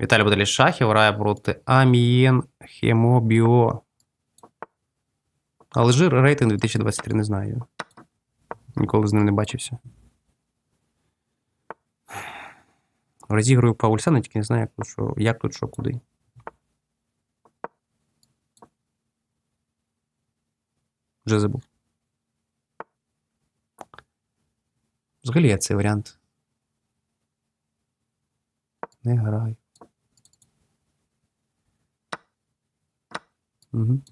Віталій Баталій Шахів грає проти Амієн Хемобіо. Алжир рейтинг 2023 не знаю. Ніколи з ним не бачився. Розіграю Паульсана, тільки не знаю, як тут що, як тут що, куди. Вже забув. Взагалі я цей варіант. Не граю. Угу.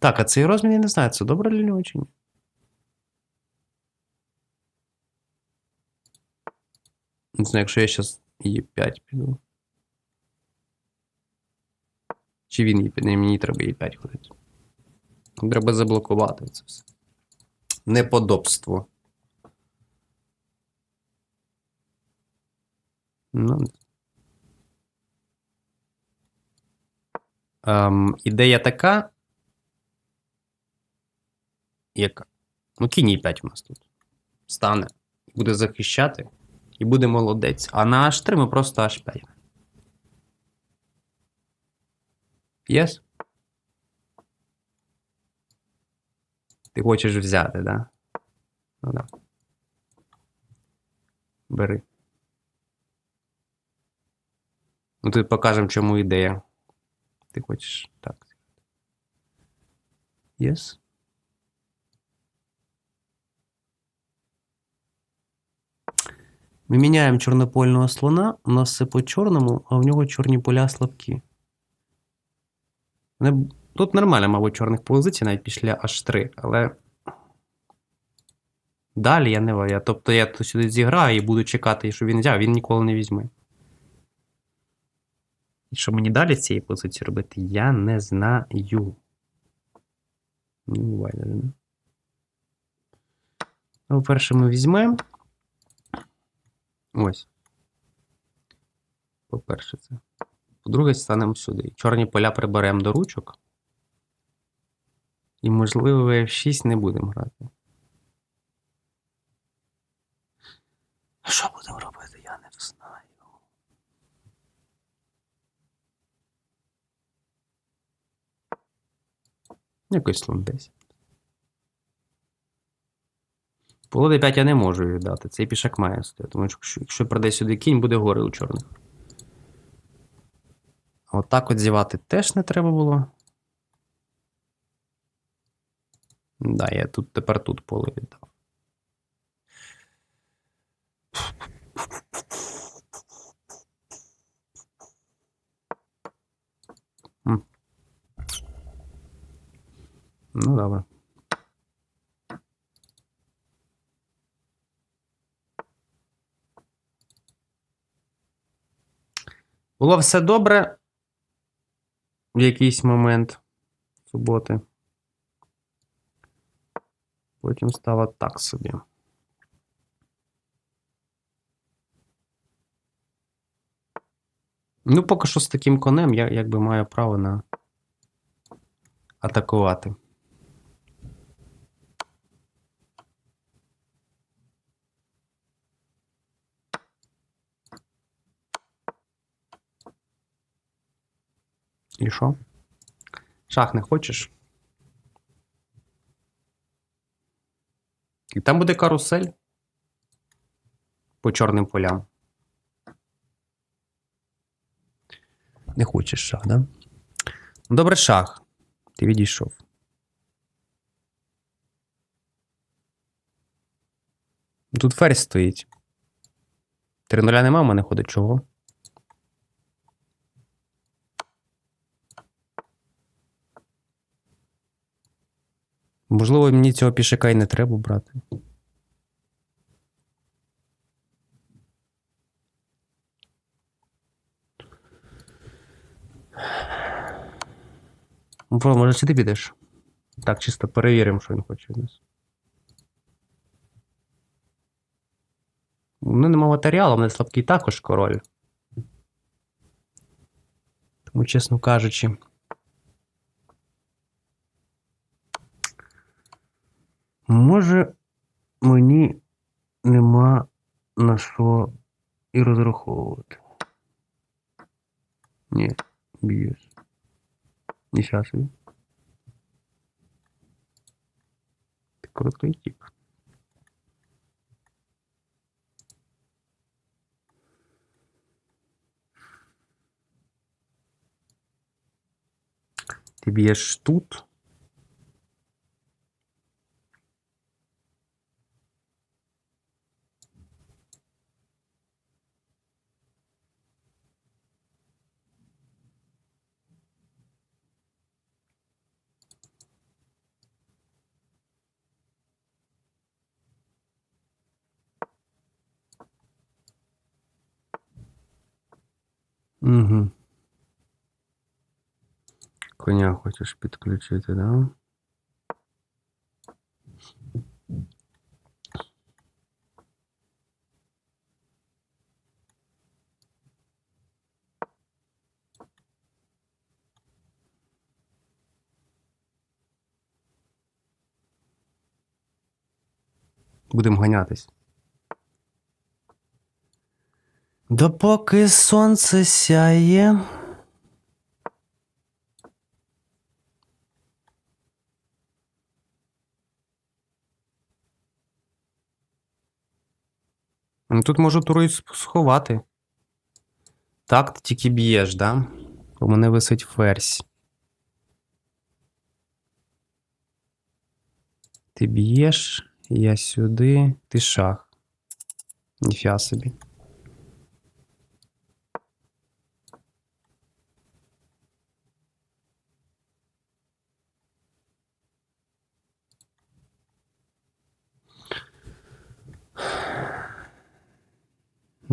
Так, а цей розмін я не знаю, це добре для нього чи ні? Не знаю, якщо я зараз Е5 піду. Чи він Е5? Не, мені треба Е5 ходити. Треба заблокувати це все. Неподобство. Ну. Ем, ідея така. Яка? Ну, кінь Е5 у нас тут. Стане. Буде захищати. І буде молодець. А на H3 ми просто H5. Єс? Ти хочеш взяти, да? Ну да. Бери. Ну, тут покажемо, чому ідея. Ти хочеш так. Yes. Ми міняємо чорнопольного слона, у нас все по чорному, а в нього чорні поля слабкі. Тут нормально, мабуть, чорних позицій, навіть після H3, але. Далі я не я, Тобто я тут сюди зіграю і буду чекати, що він взяв, він ніколи не візьме. І що мені далі з цієї позиції робити, я не знаю. Не? Ну, ми візьмемо. Ось. По-перше, це. По-друге, станемо сюди. Чорні поля приберемо до ручок. І, можливо, в F6 не будемо грати. Що будемо робити, я не знаю. Якось слон 10. Поле 5 я не можу віддати. Цей пішак має стояти. Тому що якщо- прийде сюди кінь, буде гори у чорних. Отак от зівати теж не треба було. Да, я тут тепер тут поле віддав. Ну, добре. Було все добре в якийсь момент суботи. Потім стало так собі. Ну, поки що з таким конем я якби маю право на атакувати. І що? Шах не хочеш? І там буде карусель по чорним полям. Не хочеш шах, да? Ну, Добре, шах. Ти відійшов. Тут ферзь стоїть. Три нуля нема, в мене ходить чого? Можливо, мені цього пішака і не треба брати. Ну, Бро, може сюди підеш? Так, чисто перевіримо, що він хоче від нас. У мене нема матеріалу, у мене слабкий також король. Тому, чесно кажучи. Може мені нема на що і розраховувати. Ні. Ніфіга собі. Ти короткий тип. Ти б'єш тут. Угу. Коня хочеш підключити, да? Будемо ганятись. Допоки сонце сяє. Ну, Тут можу туру сховати. Так, ти тільки б'єш, да? У мене висить ферзь. Ти б'єш, я сюди, ти шах. Ніфіга собі.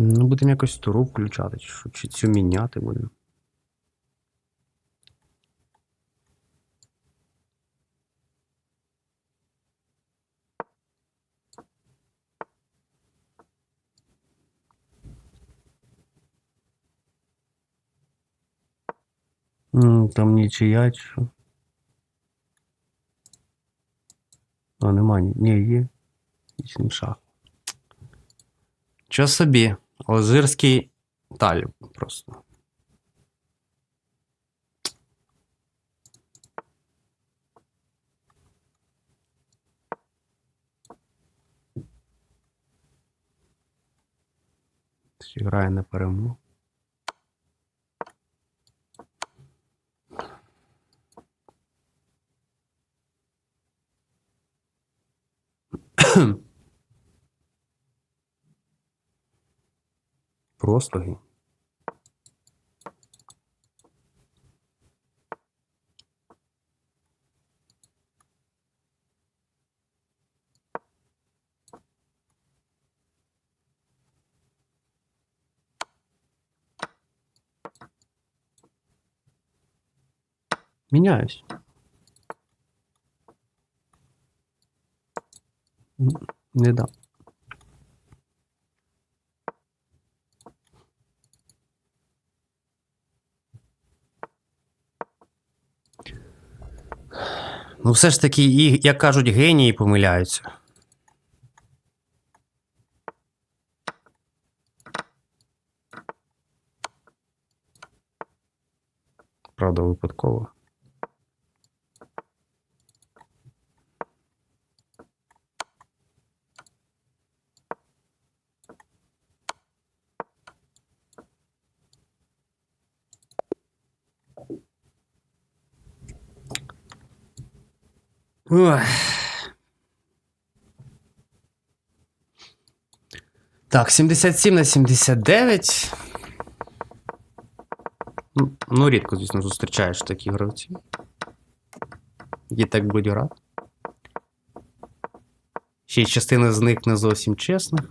Ну, будемо якось туру включати, чи, чи цю міняти будемо. М, Там нічия, чи що? А, нема, ні, є. Вісім шах. Що собі? Алжирський таліб просто. Грає на перемогу. просторі Меняюсь. Не дам. Ну, все ж таки, і, як кажуть, генії помиляються. Правда, випадково. Ой. Так, 77 на 79. Ну, Ну, рідко, звісно, зустрічаєш такі гравці. Які так будуть грати. Ще й частина з них не зовсім чесних.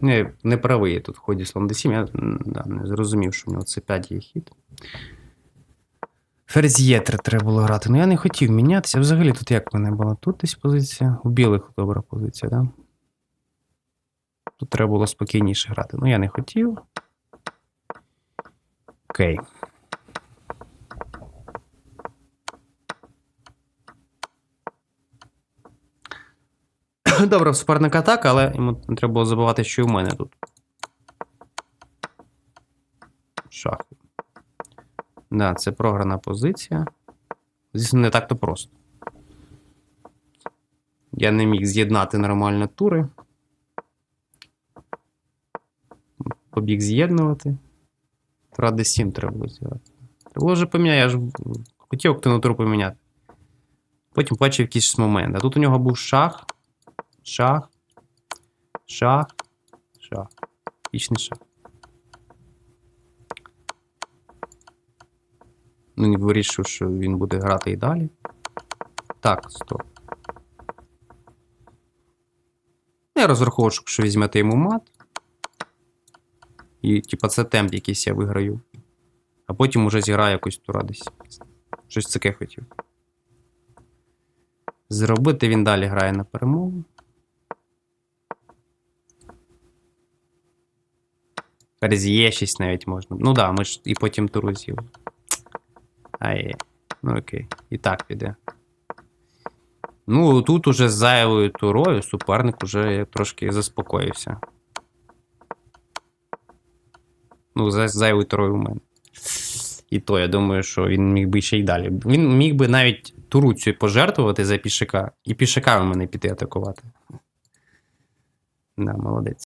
Не, не правий я тут в ході слон d7. Я да, не зрозумів, що в нього це 5 є хід. Ферзь 3 треба було грати. Ну я не хотів мінятися. Взагалі тут як мене була? Тут десь позиція. У білих добра позиція, да? Тут треба було спокійніше грати. Ну я не хотів. Окей. Добре, в суперника так, але йому треба було забувати, що і в мене тут. Шах. Да, це програна позиція. Звісно, не так-то просто. Я не міг з'єднати нормально тури. Побіг з'єднувати. Тура D7 треба було зіграти. Треба вже поміняти, я ж хотів активну туру поміняти. Потім бачив якийсь момент. А тут у нього був шах, шах, шах, шах. Вічний шах. Ну, вирішив, що він буде грати і далі. Так, стоп. Я розраховував, що візьмете йому мат. І, типа, це темп якийсь я виграю. А потім уже зіграю якусь тура десь. Щось таке хотів. Зробити він далі грає на перемогу. Ферзь є 6 навіть можна. Ну да, ми ж і потім туру з'їли. Ай, ну окей. І так піде. Ну, тут уже з зайвою турою суперник уже трошки заспокоївся. Ну, за зайвою турою у мене. І то, я думаю, що він міг би ще й далі. Він міг би навіть туру цю пожертвувати за пішака, і пішака у мене піти атакувати. Да, молодець.